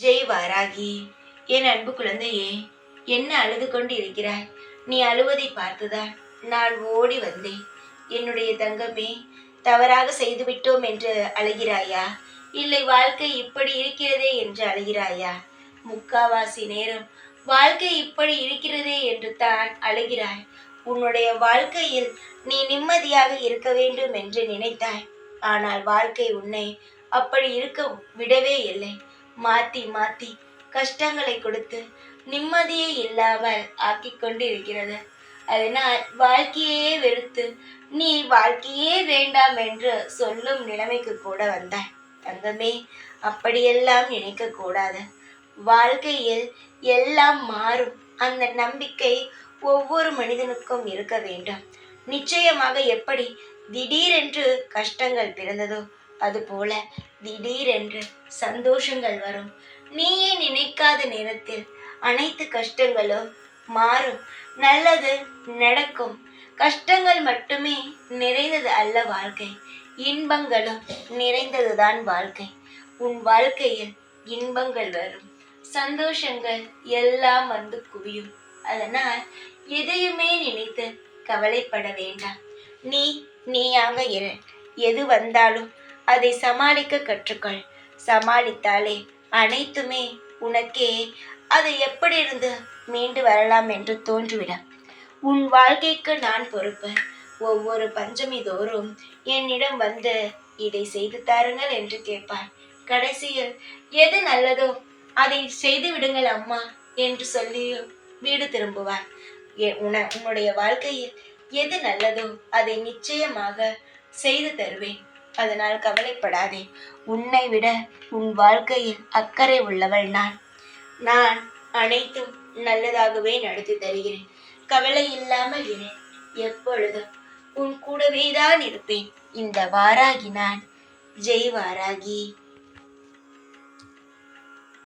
ஜெய் வாராகி என் அன்பு குழந்தையே என்ன அழுது கொண்டு இருக்கிறாய் நீ அழுவதை பார்த்துதான் நான் ஓடி வந்தேன். என்னுடைய தங்கமே தவறாக செய்துவிட்டோம் என்று அழுகிறாயா? இல்லை வாழ்க்கை இப்படி இருக்கிறதே என்று அழுகிறாயா? முக்காவாசி நேரம் வாழ்க்கை இப்படி இருக்கிறதே என்று தான் அழுகிறாய். உன்னுடைய வாழ்க்கையில் நீ நிம்மதியாக இருக்க வேண்டும் என்று நினைத்தாய். ஆனால் வாழ்க்கை உன்னை அப்படி இருக்க விடவே இல்லை. மாத்தி மாத்தி கஷ்டங்களை கொடுத்து நிம்மதியே இல்லாமல் ஆக்கிக் கொண்டு இருக்கிறது அதனால் வாழ்க்கையே வெறுத்து நீ வாழ்க்கையே வேண்டாம் என்று சொல்லும் நிலைமைக்கு கூட வந்தாய். தங்கமே அப்படியெல்லாம் நினைக்க கூடாது. வாழ்க்கையில் எல்லாம் மாறும். அந்த நம்பிக்கை ஒவ்வொரு மனிதனுக்கும் இருக்க வேண்டும். நிச்சயமாக எப்படி திடீரென்று கஷ்டங்கள் பிறந்ததோ அதுபோல திடீரென்று சந்தோஷங்கள் வரும். நீயே நினைக்காத நேரத்தில் அனைத்து கஷ்டங்களும் மாறும். நல்லது நடக்கும். கஷ்டங்கள் மட்டுமே நிறைந்தது அல்ல வாழ்க்கை. இன்பங்களும் நிறைந்ததுதான் வாழ்க்கை. உன் வாழ்க்கையில் இன்பங்கள் வரும். சந்தோஷங்கள் எல்லாம் வந்து குவியும். அதனால் எதையுமே நினைத்து கவலைப்பட வேண்டாம். நீ நீயாக இரு. எது வந்தாலும் அதை சமாளிக்க கற்றுக்கொள். சமாளித்தாலே அனைத்துமே உனக்கே. அது எப்படி இருந்து மீண்டு வரலாம் என்று தோன்றிவிடும் உன் வாழ்க்கைக்கு நான் பொறுப்பு. ஒவ்வொரு பஞ்சமி தோறும் என்னிடம் வந்து இதை செய்து தாருங்கள் என்று கேட்பார் கடைசியில் எது நல்லதோ அதை செய்து விடுங்கள் அம்மா என்று சொல்லி வீடு திரும்புவார் உன உன்னுடைய வாழ்க்கையில் எது நல்லதோ அதை நிச்சயமாக செய்து தருவேன். அதனால் கவலைப்படாதே. உன்னை விட உன் வாழ்க்கையில் அக்கறை உள்ளவள் நான். நான் அனைத்தும் நல்லதாகவே நடத்தி தருகிறேன். கவலை இல்லாமல் இரு. எப்பொழுதும் உன் கூடவே தான் இருப்பேன். இந்த வாராகி நான். ஜெய் வாராகி.